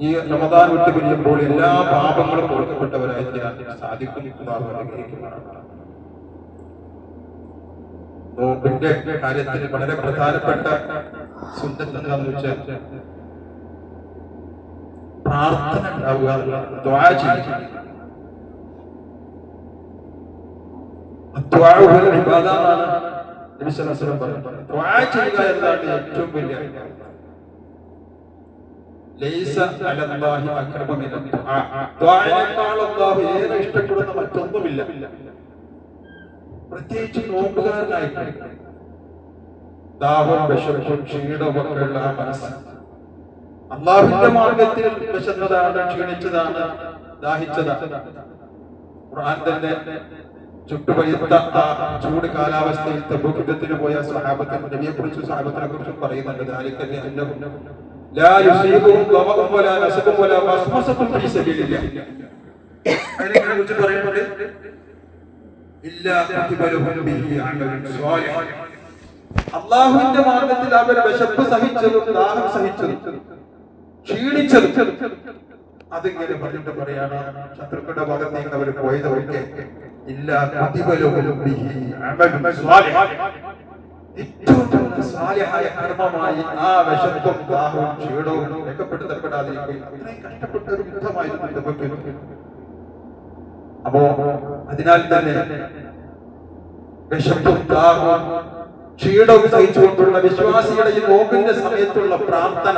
ഈ റമദാൻ വിട്ട് പിരിയുമ്പോൾ എല്ലാ പാപങ്ങളും കൊടുക്കപ്പെട്ടവരായി തീരാൻ സാധിക്കും. അള്ളാഹു അനുഗ്രഹിക്കുമാറാകട്ടെ. നോമ്പിന്റെ കാര്യത്തിൽ വളരെ പ്രധാനപ്പെട്ട സുന്നത്ത് എന്താണെന്ന് വെച്ചാൽ പ്രാർത്ഥന ഉണ്ടാവുക ചെയ്യുക. എന്നാണ് ഏറ്റവും സല്ലല്ലാഹു ഏറെ ഇഷ്ടപ്പെടുന്ന മറ്റൊന്നുമില്ല. പ്രത്യേകിച്ച് നോമ്പുകാരനായിട്ട് ദാഹം വിശപ്പും ക്ഷീണമൊക്കെ ഉള്ള ആ മനസ്സ്. അള്ളാഹുവിന്റെ മാർഗത്തിൽ വിശന്നതാണ് ക്ഷീണിച്ചതാണ് ദാഹിച്ചതാണ്. ഖുർആൻ തന്നെ ചുട്ടുപഴുത്ത ചൂട് കാലാവസ്ഥയിൽ തബൂക്ക് യുദ്ധത്തിന് പോയ സഹാബത്തെ നബിയെ കുറിച്ചും സ്വഹാബത്തിനെ കുറിച്ചും പറയുന്നുണ്ട് അന്നഹും ലാ യുസീബുഹും ളമഉം വലാ നസബും വലാ മസ്മസത്തും ഫീ സബീലില്ലാഹ് അതിനെ കുറിച്ച് പറയുന്നത്? അള്ളാഹുവിന്റെ മാർഗത്തിൽ അവർ വിശപ്പ് സഹിച്ചതും ദാഹം സഹിച്ചതും ക്ഷീണിച്ചതും. അതിങ്ങനെ പറഞ്ഞിട്ട് പറയാണ് ശത്രുക്കളുടെ ഭാഗത്തേക്ക് അവർ പോയതൊക്കെ ഇല്ല പ്രതിഫലവും. സ്വാലിഹായ കർമ്മമായി ആ വിശപ്പും ദാഹവും ക്ഷീണവും രേഖപ്പെടുത്തപ്പെടാതിരിക്കുകയും അപ്പോ അതിനാൽ തന്നെ വിശപ്പും ദാഹവും ക്ഷീണവും സഹിച്ചുകൊണ്ടുള്ള വിശ്വാസിയുടെ ഈ നോക്കിന്റെ സമയത്തുള്ള പ്രാർത്ഥന.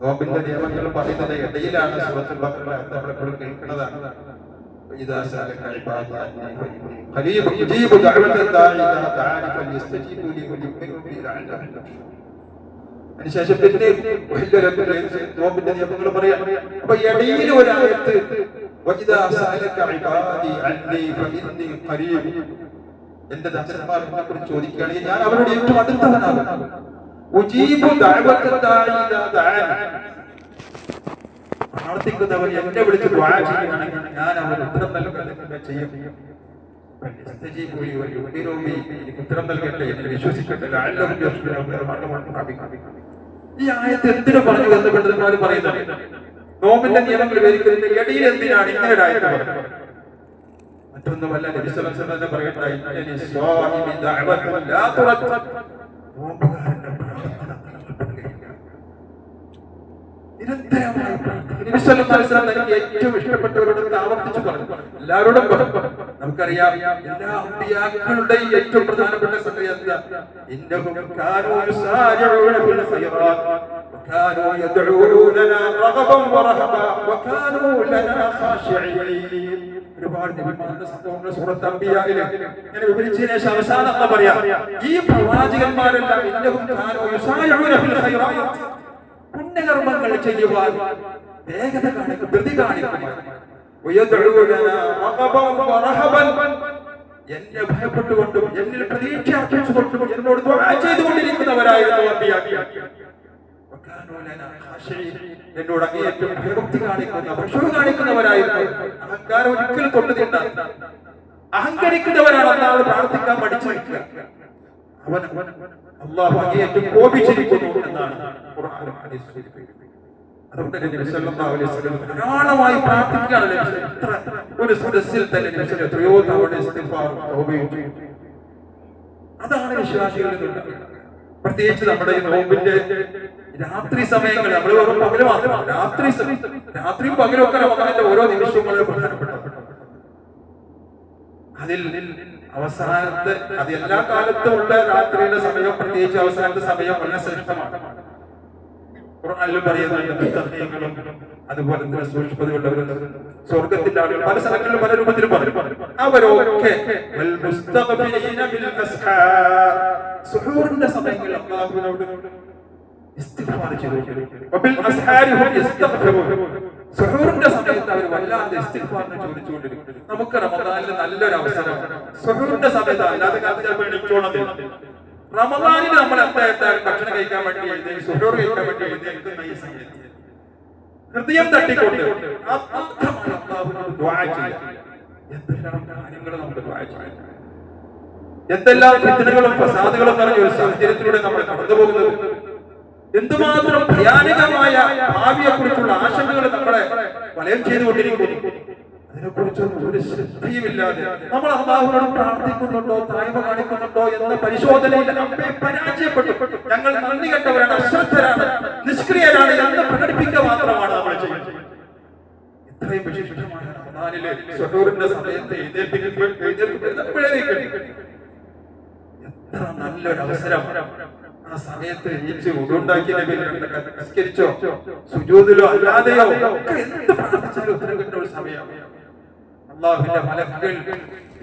നോമ്പിന്റെ നിയമങ്ങൾ പറയുന്നത് ഇടയിലാണ് സുഹൃത്തുക്കളെ നമ്മളെപ്പോഴും കേൾക്കുന്നതാണ്. إذا سألك عبادي عني فإني قريب أجيب دعوة الداعي إذا دعاني فليستجيبوا لي وليؤمنوا بي لعلهم يرشدون അതിനുശേഷം പിന്നെ നോമ്പിന്റെ നിയമങ്ങൾ പറയാം അപ്പൊ ഇടയിൽ ഒരായത്ത് وإذا سألك عبادي عني فإني قريب എന്റെ ദാസന്മാർ എന്നെ കുറിച്ച് ചോദിക്കുകയാണെങ്കിൽ ഞാൻ അവരുടെ ഏറ്റവും അടുത്തവനാകും പ്രാർത്ഥിക്കുന്നവൻ എന്നെ വിളിച്ച് ചെയ്യുകയാണെങ്കിൽ ഞാൻ അവന് ഉത്തരം നൽകുക ചെയ്യും. ഉത്തരം ഈ ആയത്ത് എന്തിനു പറഞ്ഞു എന്ന് പറയുന്നത് നോമ്പിന്റെ നിയമം വിവരിക്കുന്നതിന്റെ ഇടയിൽ എന്തിനാണ് ഇങ്ങനെ മറ്റൊന്നുമല്ല പറയട്ടെ നിരന്തരമായി പ്രാർത്ഥിക്കുക. നബി സല്ലല്ലാഹു അലൈഹി വസല്ലം തനിക്ക് ഏറ്റവും ഇഷ്ടപ്പെട്ടവരോട് ആവർത്തിച്ചു പറഞ്ഞു എല്ലാവരോടും പറഞ്ഞു നമുക്കറിയാം എല്ലാ അമ്പിയാക്കളുടെയും ഏറ്റവും പ്രധാനപ്പെട്ട സംഗതി എന്താ ഇന്നഹും കാനൂ യുസാരിഊന ഫിൽ ഖൈറാത്ത് وكانوا يدعوننا رغبا ورهبا وكانوا لنا خاشعين ഒരുപാട് നബിമാരുടെ സംഭവങ്ങൾ സൂറത്ത് അംബിയായിലെ ഇങ്ങനെ വിവരിച്ചതിന് ശേഷം അവസാനം എന്താ പറയാ ഈ പ്രവാചകന്മാരെല്ലാം ഇന്നഹും കർമ്മങ്ങൾ ചെയ്യുവാൻ വേഗത കാണിക്കും ധൃതി കാണിക്കും. എന്നെ ഭയപ്പെട്ടുകൊണ്ടും എന്നിൽ പ്രതീക്ഷ അർപ്പിച്ചുകൊണ്ടും എന്നോട് ചെയ്തുകൊണ്ടിരിക്കുന്നവരായിരുന്നു എന്നോട് അങ്ങേയറ്റം ഭയഭക്തി കാണിക്കുന്ന ഭക്ഷണം കാണിക്കുന്നവരായിരുന്നു. അഹങ്കാരം ഒരിക്കലും കൊണ്ടു അഹങ്കരിക്കുന്നവരാണ് അന്നാൾ പ്രാർത്ഥിക്കാൻ പഠിച്ചു വയ്ക്കുക അവൻ അള്ളാഹു അങ്ങേയറ്റം കോപിച്ചിരിക്കുന്നു എന്നാണ് ധാരാളമായി പ്രാർത്ഥിക്കുകയാണ് ഒരു സുരസിൽ തന്നെ എത്രയോ തവണ. അതാണ് വിശ്വാസികളിൽ. പ്രത്യേകിച്ച് നമ്മുടെ ഈ നോമ്പിന്റെ രാത്രി സമയങ്ങളിൽ നമ്മൾ വെറും പകൽ മാത്രം രാത്രി രാത്രിയും പകലും ഒക്കെ ഓരോ നിമിഷങ്ങളിലും പ്രധാനപ്പെട്ട അതിൽ അവസാനത്തെ അത് എല്ലാ കാലത്തും ഉള്ള രാത്രിയുടെ സമയം പ്രത്യേകിച്ച് അവസാനത്തെ സമയം വളരെ ശ്രേഷ്ഠമാണ്. ഖുർആനിലും പറയുന്നുണ്ട് മുത്തഖീങ്ങളും അതുപോലെ തന്നെ സൂക്ഷ്മതയുള്ളവരും സ്വർഗത്തിന്റെ ആളുകൾ പല സ്ഥലങ്ങളിലും പല രൂപത്തിലും പറഞ്ഞു അവരൊക്കെ സുഹൂറിന്റെ സമയങ്ങളിൽ അല്ലാഹുവിനോട് ഇസ്തിഗ്ഫാർ ചെയ്തു. വബിൽ അസ്ഹാരി ഹും യസ്തഗ്ഫിറൂൻ. ഇസ്തിഗ്ഫാറിനെ ചോദിച്ചുകൊണ്ടിരിക്കും. നമുക്ക് റമദാനിൽ നല്ലൊരു അവസരം സുഹൃത്തിന്റെ സമയത്ത് അല്ലാതെ കാലത്ത് ചിലപ്പോൾ എണീച്ചോണമെന്നില്ല റമദാനിൽ നമ്മൾ എന്തായാലും ഭക്ഷണം കഴിക്കാൻ വേണ്ടി എഴുതി സുഹൂർ കഴിക്കാൻ വേണ്ടി എഴുന്നേൽക്കുന്ന ഈ സമയത്ത് ഹൃദയം തട്ടിക്കൊണ്ട് എന്തെല്ലാം കാര്യങ്ങൾ ചെയ്യാം. എന്തെല്ലാം ഫിത്തനകളും നിറഞ്ഞ ഒരു സാഹചര്യത്തിലൂടെ നമ്മൾ കടന്നു പോകുന്നത് എന്തുമാത്രം ഭയാനകമായ ഭാവിയെ കുറിച്ചുള്ള ആശങ്കകൾ നമ്മളെ വലയം ചെയ്തുകൊണ്ടിരിക്കുന്നു. അതിനെക്കുറിച്ചൊന്നും ഒരു ശ്രദ്ധയുമില്ലാതെ നമ്മൾ അള്ളാഹുനോട് പ്രാർത്ഥിക്കുന്നുണ്ടോ തായ്മ കാണിക്കുന്നുണ്ടോ എന്ന പരിശോധനയിൽ നമ്മെ പരാജയപ്പെട്ടു. ഞങ്ങൾ നന്ദി കണ്ടവരാണ് അശ്രദ്ധരാണ് നിഷ്ക്രിയരാണ് എന്ന് പ്രകടിപ്പിക്കുക മാത്രമാണ് നമ്മൾ ചെയ്യുന്നത്. ഇത്രയും വിശിഷ്ടമായ റമദാനിലെ സുഹൂറിന്റെ സമയത്ത് എഴുന്നേൽപ്പിക്കുമ്പോൾ എഴുന്നേൽപ്പിക്കുമ്പോഴേക്കും എത്ര നല്ലൊരു അവസരം ആ സമയത്ത് എണീച്ച് ഉടുണ്ടാക്കി നബി നിസ്കരിച്ചോ? സുജൂദിലോ അല്ലാതെയോ? എന്ത് പ്രാർത്ഥിച്ചാലും ഉത്തരം കിട്ടുന്ന ഒരു സമയം. അള്ളാഹുവിന്റെ മലക്കുകൾ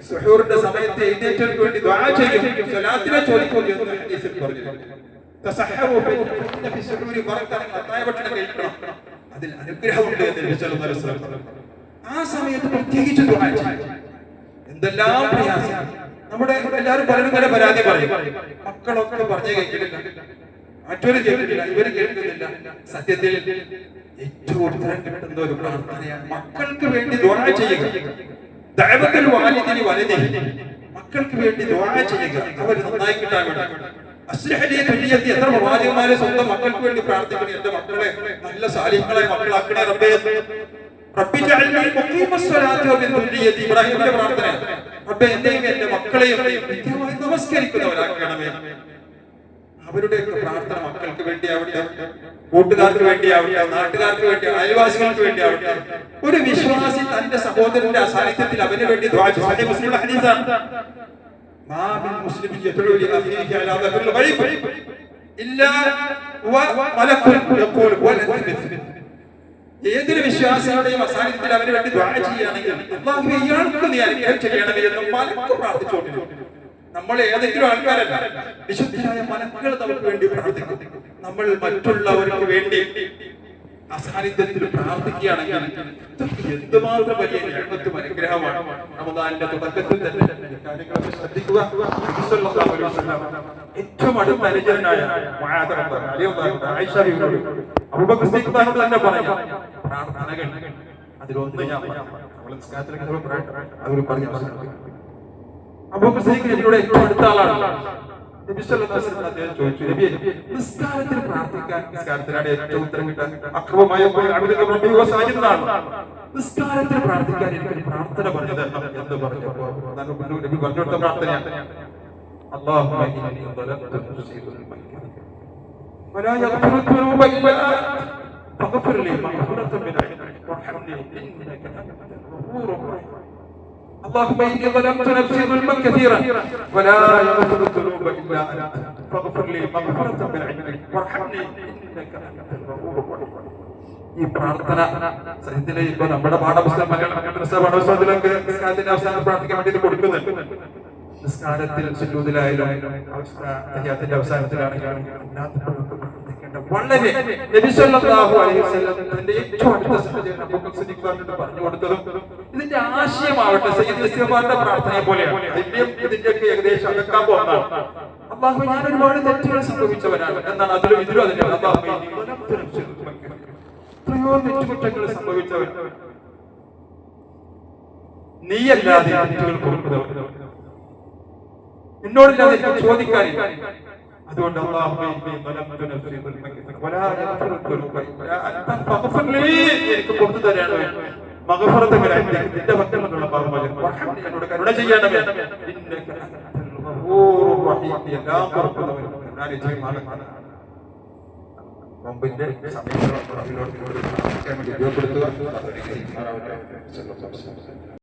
സുഹൂറിന്റെ സമയത്ത് എഴുന്നേറ്റവർക്ക് വേണ്ടി ദുആ ചെയ്യും. സ്വലാത്തിനെ ചോദിക്കും എന്ന് ഹദീസിൽ പറഞ്ഞിട്ടുണ്ട് തസഹറു ഫഇന്ന ഫി സുഹൂരി ബറക്കത്ത് അത്തായ ഭക്ഷണം കഴിക്കണം അതിൽ അനുഗ്രഹമുണ്ട് എന്ന് നബി സല്ലല്ലാഹു അലൈഹി വസല്ലം. ആ സമയത്ത് പ്രത്യേകിച്ച് ദുആ ചെയ്യും. എന്തെല്ലാം പ്രയാസം. നമ്മുടെ എല്ലാവരും പലരും തന്നെ പരാതി പറയും. മക്കളൊക്കെ പറഞ്ഞു കേൾക്കുന്നില്ല. മറ്റൊരു കേൾക്കുന്നില്ല. ഇവർ കേൾക്കുന്നില്ല. സത്യത്തിൽ ഏറ്റവും ഉത്തരം കിട്ടുന്ന ഒരു പ്രാർത്ഥനയാണ് മക്കൾക്ക് വേണ്ടി ദുആ ചെയ്യുക. ദൈവത്തിൽ വാലിദിനി വലുതി. മക്കൾക്ക് വേണ്ടി ദുആ ചെയ്യുക. അവർ നന്നായി കിട്ടാൻ വേണ്ടി. അസ്ലഹലി തുല്യത്തി എത്ര പ്രവാചകന്മാരെ സ്വന്തം മക്കൾക്ക് വേണ്ടി പ്രാർത്ഥിക്കണം എന്റെ മക്കളെ നല്ല സാലിഹ്യങ്ങളെ മക്കളാക്കണേ റബ്ബേ. ഇബ്രാഹിമിന്റെ പ്രാർത്ഥന. പ്രാർത്ഥന മക്കൾക്ക് വേണ്ടിയാവട്ടെ കൂട്ടുകാർക്ക് വേണ്ടിയാവട്ടെ നാട്ടുകാർക്ക് വേണ്ടി അയൽവാസികൾക്ക് വേണ്ടിയാവട്ടെ. ഒരു വിശ്വാസി തന്റെ സഹോദരന്റെ അസാന്നിധ്യത്തിൽ അവന് വേണ്ടി മുസ്ലിം ഏതൊരു വിശ്വാസിയുടെയും അസാന്നിധ്യത്തിൽ അവന് വേണ്ടി ദ്വാ ചെയ്യുകയാണെങ്കിൽ അള്ളാഹു ഇയാൾക്ക് നീ അനുഗ്രഹം ചെയ്യണമേ എന്ന് മലക്ക് പ്രാർത്ഥിച്ചുകൊണ്ടിരിക്കും നമ്മൾ ഏതെങ്കിലും ആൾക്കാരല്ല വിശുദ്ധരായ മലക്കുകൾ നമുക്ക് വേണ്ടി പ്രാർത്ഥിക്കും. നമ്മൾ മറ്റുള്ളവർക്ക് വേണ്ടി അസാന്നിധ്യത്തിൽ പ്രാർത്ഥിക്കുകയാണെങ്കിൽ എന്തുമാത്രം വലിയ ഞങ്ങൾക്കും അനുഗ്രഹമാണ്. റമദാനിന്റെ തുടക്കത്തിൽ തന്നെ ശ്രദ്ധിക്കുക. ഏറ്റവും അടുത്ത അനുജനായ ആയിഷ അബൂബക്കർ താങ്കൾ തന്നെ പറയാം. പ്രാർത്ഥനകൾ. അതിലൊന്ന് ഞാൻ അവർ പറഞ്ഞു അബൂബക്രസ്തീക്ക് എന്നോട് ഏറ്റവും അടുത്ത ആളാണ്. ചോദിച്ചു നിസ്കാരത്തിൽ പ്രാർത്ഥിക്കാൻ നിസ്കാരത്തിലാണ് ഏറ്റവും ഉത്തരം കിട്ടാൻ അക്രമമായ നിസ്കാരത്തിൽ പ്രാർത്ഥിക്കാൻ എനിക്ക് പ്രാർത്ഥന പറഞ്ഞു തരണം എന്ന് പറഞ്ഞപ്പോ പറഞ്ഞു കൊടുത്ത പ്രാർത്ഥനയാണ്. അള്ളാഹു ولا يغفر الذنوب إلا أنت فاغفر لي مغفرة من عندك وارحمني إنك أنت الغفور الرحيم اللهم إني ظلمت نفسي ظلما كثيرا ولا يغفر الذنوب إلا أنت فاغفر لي مغفرة من عندك وارحمني إنك أنت الغفور الرحيم ഈ പ്രാർത്ഥന സഹിതത്തിലെ ഇപ്പൊ നമ്മുടെ പാഠപുസ്തകം മലയാളം പാഠപുസ്തകത്തിലൊക്കെ നിസ്കാരത്തിന്റെ അവസാനം പ്രാർത്ഥിക്കാൻ വേണ്ടി ഇത് കൊടുക്കുന്നുണ്ട് നിസ്കാരത്തിൽ സുജൂദിലായാലും അദ്ദേഹത്തിന്റെ അവസാനത്തിലാണെങ്കിലും വളരെ പറഞ്ഞു കൊടുത്തതും ഇതിന്റെ ആശയമാവട്ടെ സയ്യിദ് പ്രാർത്ഥനയെ പോലെയാണ്. ഇതിന്റെയും ഇതിന്റെയൊക്കെ ഏകദേശം അടക്കാൻ ഞാൻ ഒരുപാട് തെറ്റുകൾ സംഭവിച്ചവനാണ് എന്നാണ് അതിലും ഇതിലും അതിന്റെ തെറ്റുകുറ്റങ്ങൾ സംഭവിച്ചവൻ നീയല്ലാതെ തെറ്റുകൾ കൊടുക്കുന്നവൻ എന്നോടില്ലാതെ ഞാൻ ചോദിക്കാനില്ല. അതുകൊണ്ട്. എനിക്ക് പുറത്തു ഇൻദിക. നിന്റെ വർഹംനി. എന്നോട് കരുണ ചെയ്യണമേ എല്ലാം ചെയ്യുമാറാണ് നോമ്പിന്റെ വേണ്ടി ഉപയോഗപ്പെടുത്തുക.